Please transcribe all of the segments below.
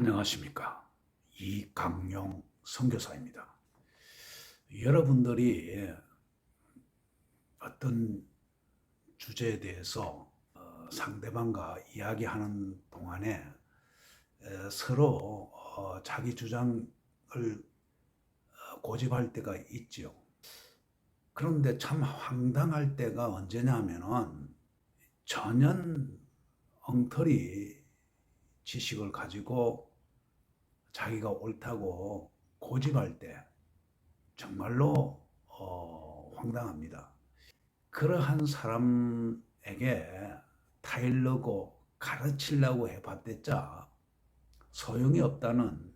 안녕하십니까. 이강용 선교사입니다. 여러분들이 어떤 주제에 대해서 어, 상대방과 이야기하는 동안에 에, 서로 어, 자기 주장을 어, 고집할 때가 있지요. 그런데 참 황당할 때가 언제냐 하면은 전혀 엉터리 지식을 가지고 자기가 옳다고 고집할 때 정말로 어, 황당합니다. 그러한 사람에게 타일르고 가르치려고 해봤댔자 소용이 없다는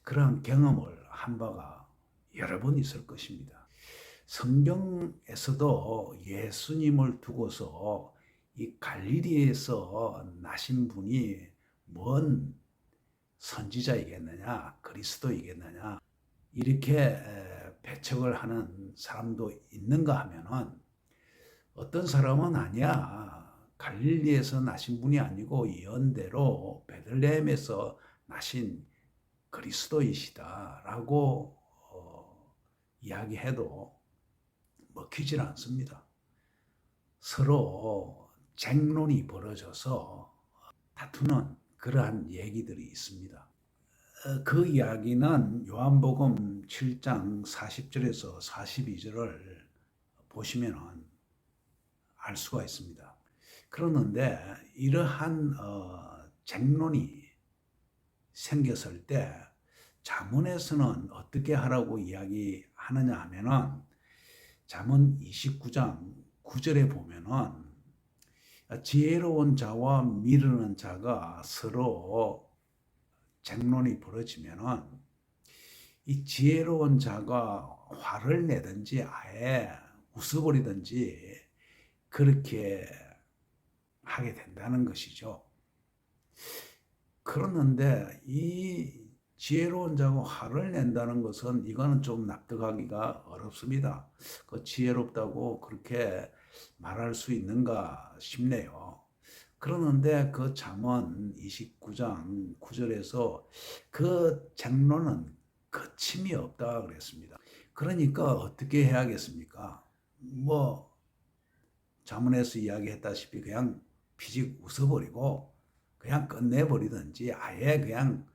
그러한 경험을 한 바가 여러 번 있을 것입니다. 성경에서도 예수님을 두고서 이 갈릴리에서 나신 분이 뭔 선지자이겠느냐, 그리스도이겠느냐, 이렇게 배척을 하는 사람도 있는가 하면은 어떤 사람은 아니야. 갈릴리에서 나신 분이 아니고 예언대로 베들레헴에서 나신 그리스도이시다라고 어, 이야기해도 먹히질 않습니다. 서로 쟁론이 벌어져서 다투는 그러한 얘기들이 있습니다. 어, 그 이야기는 요한복음 7장 40절에서 42절을 보시면 알 수가 있습니다. 그러는데 이러한 어, 쟁론이 생겼을 때 자문에서는 어떻게 하라고 이야기하느냐 하면은 자문 29장 9절에 보면은 지혜로운 자와 미르는 자가 서로 쟁론이 벌어지면은 이 지혜로운 자가 화를 내든지 아예 웃어버리든지 그렇게 하게 된다는 것이죠. 그러는데 이 지혜로운 자가 화를 낸다는 것은 이거는 좀 납득하기가 어렵습니다. 그 지혜롭다고 그렇게 말할 수 있는가 싶네요. 그러는데 그 잠언 29장 9절에서 그 장로는 거침이 없다 그랬습니다. 그러니까 어떻게 해야겠습니까? 뭐 자문에서 이야기했다시피 그냥 피직 웃어버리고 그냥 끝내버리든지 아예 그냥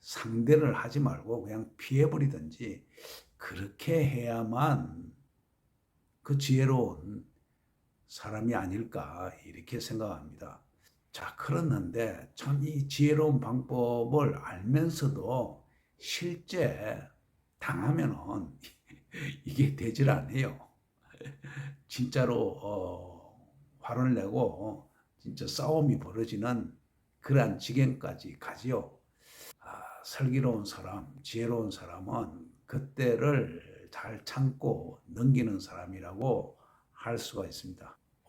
상대를 하지 말고 그냥 피해버리든지 그렇게 해야만 그 지혜로운 사람이 아닐까 이렇게 생각합니다. 자, 그렇는데 참 이 지혜로운 방법을 알면서도 실제 당하면은 이게 되질 않아요. 진짜로 어, 화를 내고 진짜 싸움이 벌어지는 그러한 지경까지 가지요. 아, 슬기로운 사람, 지혜로운 사람은 그때를 잘 참고 넘기는 사람이라고 할 수가 있습니다.